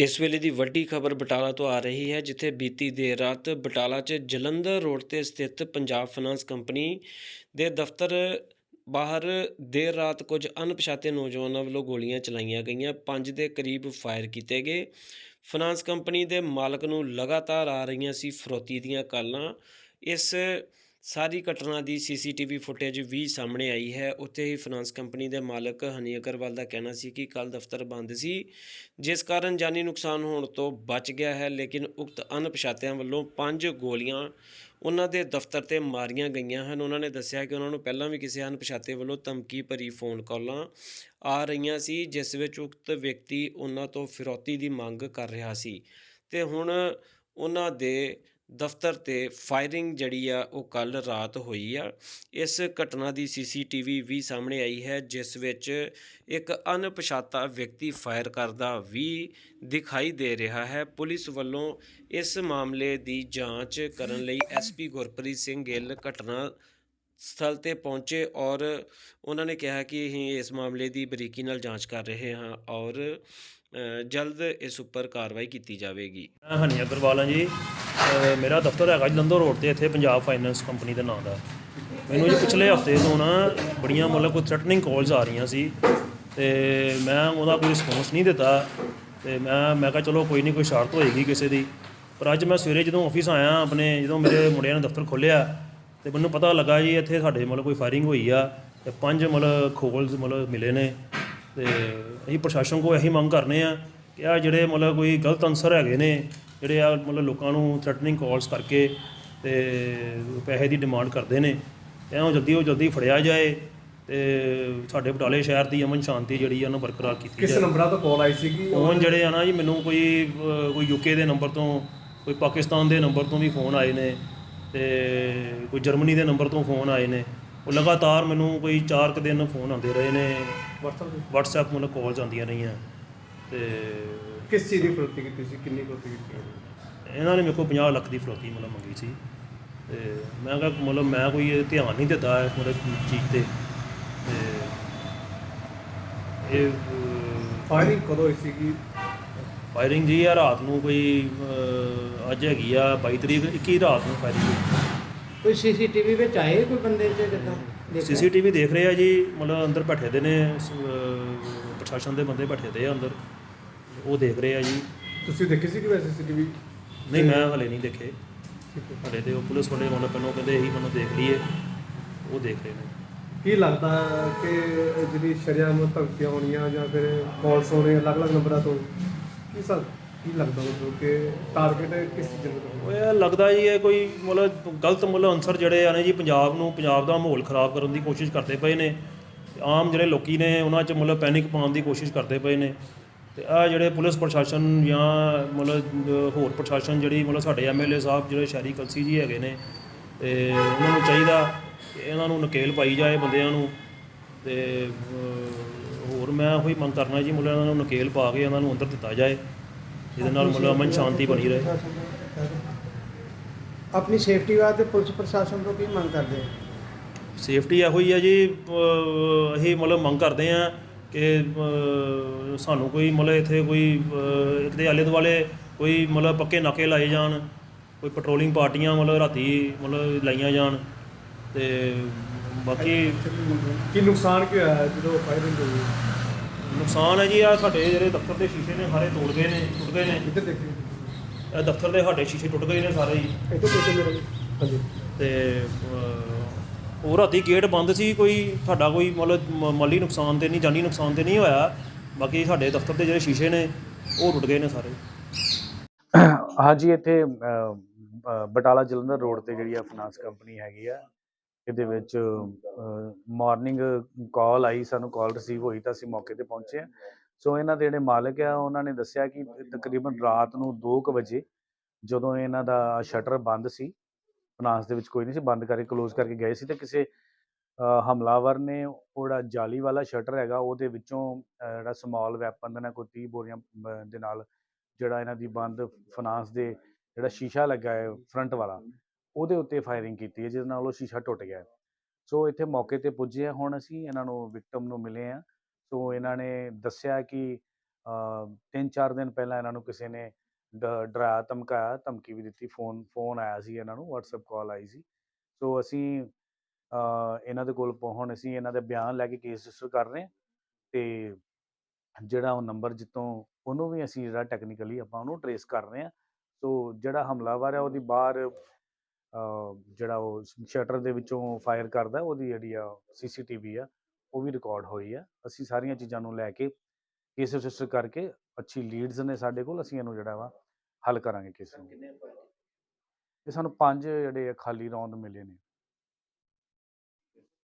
ਇਸ ਵੇਲੇ ਦੀ ਵੱਡੀ ਖਬਰ ਬਟਾਲਾ ਤੋਂ ਆ ਰਹੀ ਹੈ, ਜਿੱਥੇ ਬੀਤੀ ਦੇਰ ਰਾਤ ਬਟਾਲਾ 'ਚ ਜਲੰਧਰ ਰੋਡ ਤੇ ਸਥਿਤ ਪੰਜਾਬ ਫਾਈਨਾਂਸ ਕੰਪਨੀ ਦੇ ਦਫ਼ਤਰ ਬਾਹਰ ਦੇਰ ਰਾਤ ਕੁਝ ਅਣਪਛਾਤੇ ਨੌਜਵਾਨਾਂ ਵੱਲੋਂ ਗੋਲੀਆਂ ਚਲਾਈਆਂ ਗਈਆਂ। ਪੰਜ ਦੇ ਕਰੀਬ ਫਾਇਰ ਕੀਤੇ ਗਏ। ਫਾਈਨਾਂਸ ਕੰਪਨੀ ਦੇ ਮਾਲਕ ਨੂੰ ਲਗਾਤਾਰ ਆ ਰਹੀਆਂ ਸੀ ਫਰੋਤੀ ਦੀਆਂ ਕਾਲਾਂ। ਇਸ ਸਾਰੀ ਘਟਨਾ ਦੀ ਸੀਸੀਟੀਵੀ ਫੁਟੇਜ ਵੀ ਸਾਹਮਣੇ ਆਈ ਹੈ। ਉੱਥੇ ਹੀ ਫਾਈਨਾਂਸ ਕੰਪਨੀ ਦੇ ਮਾਲਕ ਹਨੀ ਅਗਰਵਾਲ ਦਾ ਕਹਿਣਾ ਸੀ ਕਿ ਕੱਲ ਦਫ਼ਤਰ ਬੰਦ ਸੀ, ਜਿਸ ਕਾਰਨ ਜਾਨੀ ਨੁਕਸਾਨ ਹੋਣ ਤੋਂ ਬਚ ਗਿਆ ਹੈ, ਲੇਕਿਨ ਉਕਤ ਅਣਪਛਾਤਿਆਂ ਵੱਲੋਂ ਪੰਜ ਗੋਲੀਆਂ ਉਹਨਾਂ ਦੇ ਦਫ਼ਤਰ ਤੇ ਮਾਰੀਆਂ ਗਈਆਂ ਹਨ। ਉਹਨਾਂ ਨੇ ਦੱਸਿਆ ਕਿ ਉਹਨਾਂ ਨੂੰ ਪਹਿਲਾਂ ਵੀ ਕਿਸੇ ਅਣਪਛਾਤੇ ਵੱਲੋਂ ਧਮਕੀ ਭਰੀ ਫੋਨ ਕਾਲਾਂ ਆ ਰਹੀਆਂ ਸੀ, ਜਿਸ ਵਿੱਚ ਉਕਤ ਵਿਅਕਤੀ ਉਹਨਾਂ ਤੋਂ ਫਿਰੌਤੀ ਦੀ ਮੰਗ ਕਰ ਰਿਹਾ ਸੀ। ਤੇ ਹੁਣ ਉਹਨਾਂ ਦੇ ਦਫ਼ਤਰ ਤੇ ਫਾਇਰਿੰਗ ਜਿਹੜੀ ਆ, ਉਹ ਕੱਲ ਰਾਤ ਹੋਈ ਆ। ਇਸ ਘਟਨਾ ਦੀ ਸੀਸੀਟੀਵੀ ਵੀ ਸਾਹਮਣੇ ਆਈ ਹੈ, ਜਿਸ ਵਿੱਚ ਇੱਕ ਅਣਪਛਾਤਾ ਵਿਅਕਤੀ ਫਾਇਰ ਕਰਦਾ ਵੀ ਦਿਖਾਈ ਦੇ ਰਿਹਾ ਹੈ। ਪੁਲਿਸ ਵੱਲੋਂ ਇਸ ਮਾਮਲੇ ਦੀ ਜਾਂਚ ਕਰਨ ਲਈ ਐਸਪੀ ਗੁਰਪ੍ਰੀਤ ਸਿੰਘ ਗਿੱਲ ਘਟਨਾ ਸਥਲ ਤੇ ਪਹੁੰਚੇ ਔਰ ਉਹਨਾਂ ਨੇ ਕਿਹਾ ਕਿ ਅਸੀਂ ਇਸ ਮਾਮਲੇ ਦੀ ਬਰੀਕੀ ਨਾਲ ਜਾਂਚ ਕਰ ਰਹੇ ਹਾਂ ਔਰ ਜਲਦ ਇਸ ਉੱਪਰ ਕਾਰਵਾਈ ਕੀਤੀ ਜਾਵੇਗੀ। ਮੈਂ ਹਨੀ ਜੀ। ਅਹ ਮੇਰਾ ਦਫ਼ਤਰ ਹੈਗਾ ਜਲੰਧਰ ਰੋਡ ਤੇ, ਇੱਥੇ ਪੰਜਾਬ ਫਾਈਨੈਂਸ ਕੰਪਨੀ ਦੇ ਨਾਂ ਦਾ। ਮੈਨੂੰ ਜੀ ਪਿਛਲੇ ਹਫ਼ਤੇ ਤੋਂ ਨਾ ਬੜੀਆਂ ਮਤਲਬ ਕੋਈ ਥ੍ਰੈਟਨਿੰਗ ਕਾਲਸ ਆ ਰਹੀਆਂ ਸੀ ਤੇ ਮੈਂ ਉਹਦਾ ਕੋਈ ਰਿਸਪੌਂਸ ਨਹੀਂ ਦਿੱਤਾ ਤੇ ਮੈਂ ਮੈਂ ਕਿਹਾ ਚਲੋ ਕੋਈ ਨਹੀਂ, ਕੋਈ ਸ਼ਰਤ ਹੋਏਗੀ ਕਿਸੇ ਦੀ। ਪਰ ਅੱਜ ਮੈਂ ਸਵੇਰੇ ਜਦੋਂ ਆਫਿਸ ਆਇਆ ਆਪਣੇ, ਜਦੋਂ ਮੇਰੇ ਮੁੰਡਿਆਂ ਨੇ ਦਫ਼ਤਰ ਖੋਲ੍ਹਿਆ ਤੇ ਮੈਨੂੰ ਪਤਾ ਲੱਗਾ ਜੀ ਇੱਥੇ ਸਾਡੇ ਮਤਲਬ ਕੋਈ ਫਾਇਰਿੰਗ ਹੋਈ ਆ ਤੇ ਪੰਜ ਮਤਲਬ ਖੋਲਸ ਮਤਲਬ ਮਿਲੇ ਨੇ ਤੇ ਅਸੀਂ ਪ੍ਰਸ਼ਾਸਨ ਕੋਲ ਇਹੀ ਮੰਗ ਕਰਨੇ ਆ ਕਿ ਆ ਜਿਹੜੇ ਮਤਲਬ ਕੋਈ ਗਲਤ ਅਨਸਰ ਹੈਗੇ ਨੇ ਜਿਹੜੇ ਆ ਮਤਲਬ ਲੋਕਾਂ ਨੂੰ ਥ੍ਰੈਟਨਿੰਗ ਕਾਲਸ ਕਰਕੇ ਤੇ ਪੈਸੇ ਦੀ ਡਿਮਾਂਡ ਕਰਦੇ ਨੇ ਇਹਨੂੰ ਜਲਦੀ ਉਹ ਜਲਦੀ ਫੜਿਆ ਜਾਏ ਤੇ ਸਾਡੇ ਬਟਾਲੇ ਸ਼ਹਿਰ ਦੀ ਅਮਨ ਸ਼ਾਂਤੀ ਜਿਹੜੀ ਆ ਉਹਨੂੰ ਬਰਕਰਾਰ ਕੀਤੀ ਕਿਸ ਜਾਏ ਨੰਬਰਾਂ ਤੋਂ ਕਾਲ ਆਈ ਸੀਗੀ? ਫੋਨ ਜਿਹੜੇ ਆ ਨਾ ਜੀ ਮੈਨੂੰ ਕੋਈ ਅਹ, ਕੋਈ ਯੂਕੇ ਦੇ ਨੰਬਰ ਤੋਂ ਕੋਈ ਪਾਕਿਸਤਾਨ ਦੇ ਨੰਬਰ ਤੋਂ ਵੀ ਫੋਨ ਆਏ ਨੇ ਤੇ ਕੋਈ ਜਰਮਨੀ ਦੇ ਨੰਬਰ ਤੋਂ ਫੋਨ ਆਏ ਨੇ। ਉਹ ਲਗਾਤਾਰ ਮੈਨੂੰ ਕੋਈ 4 ਕੁ ਦਿਨ ਫੋਨ ਆਉਂਦੇ ਰਹੇ ਨੇ। WhatsApp ਮੈਨੂੰ ਕਾਲਸ ਆਉਂਦੀਆਂ ਰਹੀਆਂ। ਤੇ ਕਿਸ ਚੀਜ਼ ਦੀ ਫਰੋਤੀ ਕੀਤੀ ਸੀ? ਕਿੰਨੀ ਫਰੋਤੀ ਕੀਤੀ ਇਹਨਾਂ ਨੇ ਮੇਰੇ ਕੋਲ 50 ਲੱਖ ਦੀ ਫਰੋਤੀ ਮਤਲਬ ਮੰਗੀ ਸੀ। ਤੇ ਮੈਂ ਕਿਹਾ ਮਤਲਬ ਮੈਂ ਕੋਈ ਇਹ ਧਿਆਨ ਨਹੀਂ ਦਿੱਤਾ ਇਸ ਮਤਲਬ ਚੀਜ਼ ਤੇ। ਤੇ ਇਹ ਫਾਇਰਿੰਗ ਕਦੋਂ ਹੋਈ ਸੀਗੀ? ਫਾਇਰਿੰਗ ਜੀ ਆ ਰਾਤ ਨੂੰ ਕੋਈ ਅੱਜ ਹੈਗੀ ਆ 22 ਤਰੀਕ 21 ਰਾਤ ਨੂੰ ਫਾਇਰਿੰਗ ਹੋਈ। ਕੋਈ ਸੀਸੀਟੀਵੀ ਵਿੱਚ ਆਏ ਕੋਈ ਬੰਦੇ ਤੇ ਕਿਦਾਂ ਸੀਸੀਟੀਵੀ ਦੇਖ ਰਹੇ ਆ ਜੀ ਮਤਲਬ ਅੰਦਰ ਬੈਠੇ ਦੇ ਨੇ ਪ੍ਰਸ਼ਾਸਨ ਦੇ ਬੰਦੇ ਬੈਠੇ ਦੇ ਆ ਅੰਦਰ। ਉਹ ਦੇਖ ਰਹੇ ਆ ਜੀ। ਤੁਸੀਂ ਦੇਖੀ ਸੀ ਕਿ ਵੈਸੇ ਸੀਸੀਟੀਵੀ ਨਹੀਂ ਮੈਂ ਹਲੇ ਨਹੀਂ ਦੇਖੇ। ਹਲੇ ਤੇ ਉਹ ਪੁਲਿਸ ਵਾਲੇ ਮਤਲਬ ਪਹਿਲਾਂ ਕਹਿੰਦੇ ਇਹੀ ਮੈਨੂੰ ਦੇਖ ਲਈਏ। ਉਹ ਦੇਖ ਰਹੇ ਨੇ। ਕੀ ਲੱਗਦਾ ਕਿ ਜਿਹੜੀ ਸ਼ਰਿਆਮ ਧਮਕੀਆਂ ਹੋਣੀਆਂ ਜਾਂ ਫਿਰ ਕਾਲਸ ਹੋਣੇ ਅਲੱਗ-ਅਲੱਗ ਨੰਬਰਾਂ ਤੋਂ ਕੀ ਸਰ ਕੀ ਲੱਗਦਾ ਮਤਲਬ ਕਿ ਟਾਰਗੇਟ ਕਿਸ ਚੀਜ਼ ਦਾ ਉਹ ਇਹ ਲੱਗਦਾ ਜੀ ਇਹ ਕੋਈ ਮਤਲਬ ਗਲਤ ਮਤਲਬ ਅਨਸਰ ਜਿਹੜੇ ਆ ਨੇ ਜੀ ਪੰਜਾਬ ਨੂੰ ਪੰਜਾਬ ਦਾ ਮਾਹੌਲ ਖਰਾਬ ਕਰਨ ਦੀ ਕੋਸ਼ਿਸ਼ ਕਰਦੇ ਪਏ ਨੇ। ਆਮ ਜਿਹੜੇ ਲੋਕੀ ਨੇ ਉਹਨਾਂ 'ਚ ਮਤਲਬ ਪੈਨਿਕ ਪਾਉਣ ਦੀ ਕੋਸ਼ਿਸ਼ ਕਰਦੇ ਪਏ ਨੇ। ਤੇ ਆ ਜਿਹੜੇ ਪੁਲਿਸ ਪ੍ਰਸ਼ਾਸਨ ਜਾਂ ਮਤਲਬ ਹੋਰ ਪ੍ਰਸ਼ਾਸਨ ਜਿਹੜੀ ਮਤਲਬ ਸਾਡੇ ਐਮਐਲਏ ਸਾਹਿਬ ਜਿਹੜੇ ਸ਼ਹਿਰੀ ਕਲਸੀ ਜੀ ਹੈਗੇ ਨੇ ਤੇ ਉਹਨਾਂ ਨੂੰ ਚਾਹੀਦਾ ਕਿ ਇਹਨਾਂ ਨੂੰ ਨਕੇਲ ਪਾਈ ਜਾਏ ਬੰਦਿਆਂ ਨੂੰ। ਤੇ ਹੋਰ ਮੈਂ ਉਹੀ ਮੰਗ ਕਰਨਾ ਜੀ ਮਤਲਬ ਇਹਨਾਂ ਨੂੰ ਨਕੇਲ ਪਾ ਕੇ ਇਹਨਾਂ ਨੂੰ ਅੰਦਰ ਦਿੱਤਾ ਜਾਏ ਜਿਹਦੇ ਨਾਲ ਮਤਲਬ ਅਮਨ ਸ਼ਾਂਤੀ ਬਣੀ ਰਹੇ। ਆਪਣੀ ਸੇਫਟੀ ਵਾਸਤੇ ਪੁਲਿਸ ਪ੍ਰਸ਼ਾਸਨ ਤੋਂ ਕੀ ਮੰਗ ਕਰਦੇ ਆ ਸੇਫਟੀ ਇਹੋ ਹੀ ਆ ਜੀ ਅਸੀਂ ਮਤਲਬ ਮੰਗ ਕਰਦੇ ਆ ਕਿ ਸਾਨੂੰ ਕੋਈ ਮਤਲਬ ਇੱਥੇ ਕੋਈ ਇੱਕ ਦੇ ਆਲੇ ਦੁਆਲੇ ਕੋਈ ਮਤਲਬ ਪੱਕੇ ਨਾਕੇ ਲਾਏ ਜਾਣ ਕੋਈ ਪੈਟਰੋਲਿੰਗ ਪਾਰਟੀਆਂ ਮਤਲਬ ਰਾਤੀ ਮਤਲਬ ਲਾਈਆਂ ਜਾਣ ਤੇ ਬਾਕੀ ਕੀ ਨੁਕਸਾਨ ਕੀ ਹੋਇਆ ਜਦੋਂ ਫਾਇਰਿੰਗ ਹੋਈ? ਨੁਕਸਾਨ ਹੈ ਜੀ ਆ ਸਾਡੇ ਜਿਹੜੇ ਦਫ਼ਤਰ ਦੇ ਸ਼ੀਸ਼ੇ ਨੇ ਸਾਰੇ ਤੋੜ ਗਏ ਨੇ ਟੁੱਟ ਗਏ ਨੇ। ਇੱਧਰ ਦੇਖੀ ਇਹ ਦਫ਼ਤਰ ਦੇ ਸਾਡੇ ਸ਼ੀਸ਼ੇ ਟੁੱਟ ਗਏ ਨੇ ਸਾਰੇ ਹੀ। ਇੱਧਰ ਦੇਖੋ ਮੇਰੇ। ਹਾਂਜੀ ਤੇ ਉਹ ਰਾਤੀ ਗੇਟ ਬੰਦ ਸੀ, ਕੋਈ ਤੁਹਾਡਾ ਕੋਈ ਮਤਲਬ ਮਾਲੀ ਨੁਕਸਾਨ ਤੇ ਨਹੀਂ, ਜਾਨੀ ਨੁਕਸਾਨ ਤੇ ਨਹੀਂ ਹੋਇਆ। ਬਾਕੀ ਸਾਡੇ ਦਫ਼ਤਰ ਦੇ ਜਿਹੜੇ ਸ਼ੀਸ਼ੇ ਨੇ, ਉਹ ਟੁੱਟ ਗਏ ਨੇ ਸਾਰੇ। ਹਾਂਜੀ, ਇੱਥੇ ਬਟਾਲਾ ਜਲੰਧਰ ਰੋਡ ਤੇ ਜਿਹੜੀ ਆ ਫਾਈਨਾਂਸ ਕੰਪਨੀ ਹੈਗੀ ਆ, ਇਹਦੇ ਵਿੱਚ ਮਾਰਨਿੰਗ ਕਾਲ ਆਈ, ਸਾਨੂੰ ਕਾਲ ਰਿਸੀਵ ਹੋਈ ਤਾਂ ਅਸੀਂ ਮੌਕੇ ਤੇ ਪਹੁੰਚੇ ਆ ਸੋ ਇਹਨਾਂ ਦੇ ਜਿਹੜੇ ਮਾਲਕ ਆ, ਉਹਨਾਂ ਨੇ ਦੱਸਿਆ ਕਿ ਤਕਰੀਬਨ ਰਾਤ ਨੂੰ 2:00 ਵਜੇ ਜਦੋਂ ਇਹਨਾਂ ਦਾ ਸ਼ਟਰ ਬੰਦ ਸੀ ਫਾਈਨਾਂਸ ਦੇ ਵਿੱਚ ਕੋਈ ਨਹੀਂ ਸੀ, ਬੰਦ ਕਰਕੇ ਕਲੋਜ਼ ਕਰਕੇ ਗਏ ਸੀ ਤੇ ਕਿਸੇ ਹਮਲਾਵਰ ਨੇ ਉਹ ਜਿਹੜਾ ਜਾਲੀ ਵਾਲਾ ਸ਼ਟਰ ਹੈਗਾ, ਉਹਦੇ ਵਿੱਚੋਂ ਜਿਹੜਾ ਸਮਾਲ ਵੈਪਨ ਦੇ ਨਾਲ ਕੋਈ 30 ਬੋਰੀਆਂ ਦੇ ਨਾਲ ਜਿਹੜਾ ਇਹਨਾਂ ਦੀ ਬੰਦ ਫਾਈਨਾਂਸ ਦੇ ਜਿਹੜਾ ਸ਼ੀਸ਼ਾ ਲੱਗਾ ਹੈ ਫਰੰਟ ਵਾਲਾ, ਉਹਦੇ ਉੱਤੇ ਫਾਇਰਿੰਗ ਕੀਤੀ ਹੈ ਜਿਸ ਨਾਲ ਉਹ ਸ਼ੀਸ਼ਾ ਟੁੱਟ ਗਿਆ ਸੋ ਇੱਥੇ ਮੌਕੇ ਤੇ ਪੁੱਜੇ ਹਾਂ, ਹੁਣ ਅਸੀਂ ਇਹਨਾਂ ਨੂੰ ਵਿਕਟਮ ਨੂੰ ਮਿਲੇ ਆ ਸੋ ਇਹਨਾਂ ਨੇ ਦੱਸਿਆ ਕਿ ਤਿੰਨ ਚਾਰ ਦਿਨ ਪਹਿਲਾਂ ਇਹਨਾਂ ਨੂੰ ਕਿਸੇ ਨੇ ਡ- ਡਰਾਇਆ ਧਮਕਾਇਆ, ਧਮਕੀ ਵੀ ਦਿੱਤੀ, ਫੋਨ ਫੋਨ ਆਇਆ ਸੀ ਇਹਨਾਂ ਨੂੰ, WhatsApp ਕਾਲ ਆਈ ਸੀ। ਸੋ ਅਸੀਂ ਇਹਨਾਂ ਦੇ ਕੋਲ ਪਹੁੰਚਣ, ਅਸੀਂ ਇਹਨਾਂ ਦੇ ਬਿਆਨ ਲੈ ਕੇ ਕੇਸ ਰਜਿਸਟਰ ਕਰ ਰਹੇ ਹਾਂ ਤੇ ਜਿਹੜਾ ਉਹ ਨੰਬਰ ਜਿੱਤੋਂ ਉਹਨੂੰ ਵੀ ਅਸੀਂ ਜਿਹੜਾ ਟੈਕਨੀਕਲੀ ਆਪਾਂ ਉਹਨੂੰ ਟਰੇਸ ਕਰ ਰਹੇ ਹਾਂ। ਸੋ ਜਿਹੜਾ ਹਮਲਾਵਰ ਹੈ ਉਹਦੀ ਬਾਹਰ ਜਿਹੜਾ ਉਹ ਸ਼ਟਰ ਦੇ ਵਿੱਚੋਂ ਫਾਇਰ ਕਰਦਾ, ਉਹਦੀ ਜਿਹੜੀ ਆ ਸੀਸੀਟੀਵੀ ਆ, ਉਹ ਵੀ ਰਿਕਾਰਡ ਹੋਈ ਆ। ਅਸੀਂ ਸਾਰੀਆਂ ਚੀਜ਼ਾਂ ਨੂੰ ਲੈ ਕੇ ਕੇਸ ਰਜਿਸਟਰ ਕਰਕੇ ਅੱਛੀ ਲੀਡਸ ਨੇ ਸਾਡੇ ਕੋਲ ਅਸੀਂ ਇਹਨੂੰ ਜਿਹੜਾ ਵਾ ਹੱਲ ਕਰਾਂਗੇ ਕੇਸ ਨੂੰ। ਇਹ ਸਾਨੂੰ ਪੰਜ ਜਿਹੜੇ ਆ ਖਾਲੀ ਰੌਂਦ ਮਿਲੇ ਨੇ।